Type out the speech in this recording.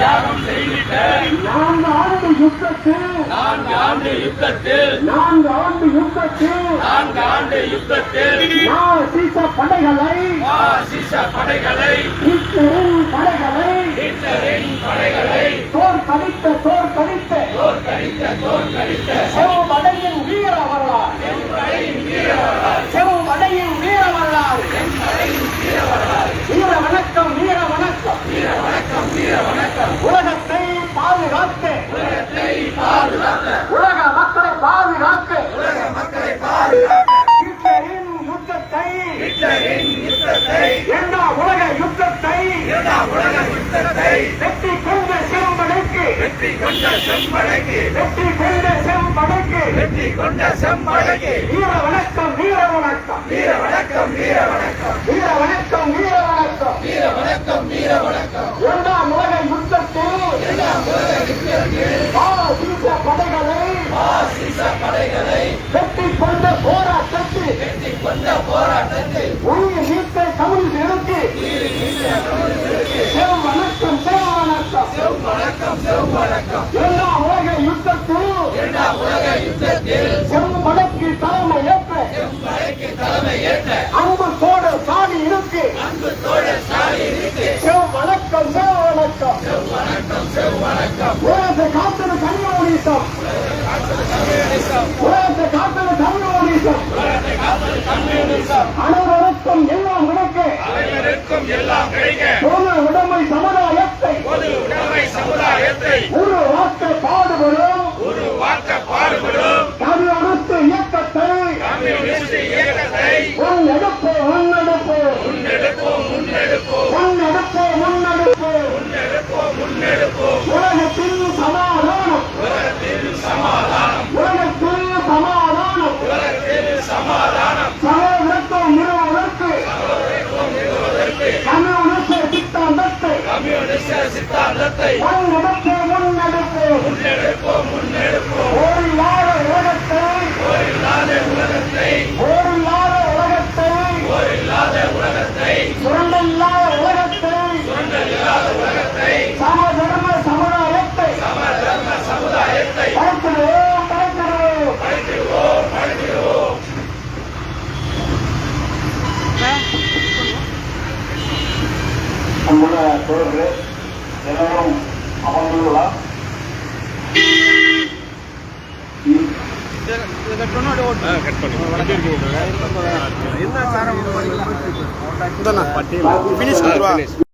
தியாகம் செய்திட்ட நான்கு ஆண்டு யுத்தத்தில். நான்கு ஆண்டு யுத்தத்தில். நான்கு ஆண்டு யுத்தத்தில். நான்கு ஆண்டு யுத்தத்தில். சீச படைகளை. பாசிச படைகளை. ஹிட்லரின் படைகளை. ஹிட்லரின் படைகளை. தோற்கடித்த தோற்கடித்த. தோற்கடித்த தோற்கடித்த செவ்வடையின் வீர வரலாறு செவ்வடையின் வீர வரலாறு வீர வணக்கம் வீர வணக்கம் வீர வணக்கம் வீர வணக்கம் உலகத்தை பாதுகாக்க உலகத்தை பாதுகாக்க உலக மக்களை பாதுகாக்க. உலக மக்களை பாதுகாக்க யுத்தத்தை. யுத்தத்தை இரண்டாம் உலக யுத்தத்தை. இரண்டாம் உலக யுத்தத்தை வெற்றி கொண்ட செம்படைக்கு. வெற்றி கொண்ட செம்படைக்கு. வெற்றி கொண்ட செம்படைக்கு வெற்றி கொண்ட செம்படைக்கு வீர வணக்கம் வீர வணக்கம் வீர வணக்கம் வீர வணக்கம் கட்டி கொண்ட போராட்டத்தில் கட்டி கொண்ட போராட்டத்தில் உரிய நீட்டை கம்யூனிஸ்டுக்கு செவ் வணக்கம் செவ் வணக்கம். செவ் வணக்கம் செவ் வணக்கம். எல்லா உலக யுத்தத்தில் எல்லா உலக யுத்தத்தில் செவ் மடக்கு தலைமை ஏற்ற செவ் மடக்கு தலைமை ஏற்ற அன்பு தோட சாணி இருக்கு. அன்பு தோட சாணி இருக்கு. செவ் வணக்கம் செவ் வணக்கம். செவ் வணக்கம் செவ் வணக்கம். உலகத்தை காத்தது கனிம ஒளிசம். உலகத்தை காப்பது கம்யூனிசம் அனைவருக்கும் எல்லாம் கிடைக்க அனைவருக்கும் எல்லாம் முன்னெடுப்பு முன்னெடுப்பு முன்னெடுப்போம் முன்னெடுப்போம் ஓரில்லாத உலகத்தை போரில்லாத உலகத்தை ஓரில்லாத உலகத்தை போரில்லாத உலகத்தை சுரண்டில்லாத உலகத்தை சுரண்டலில்லாத உலகத்தை சமுதாயத்தை சம தர்ம சமுதாயத்தை படைத்திடுவோம் படைத்திடுவோம் படைத்திடுவோம் படைத்திடுவோம் அன்புள்ள தோழர்களே എല്ലാവരും അമർന്നുള്ള பட்டியல்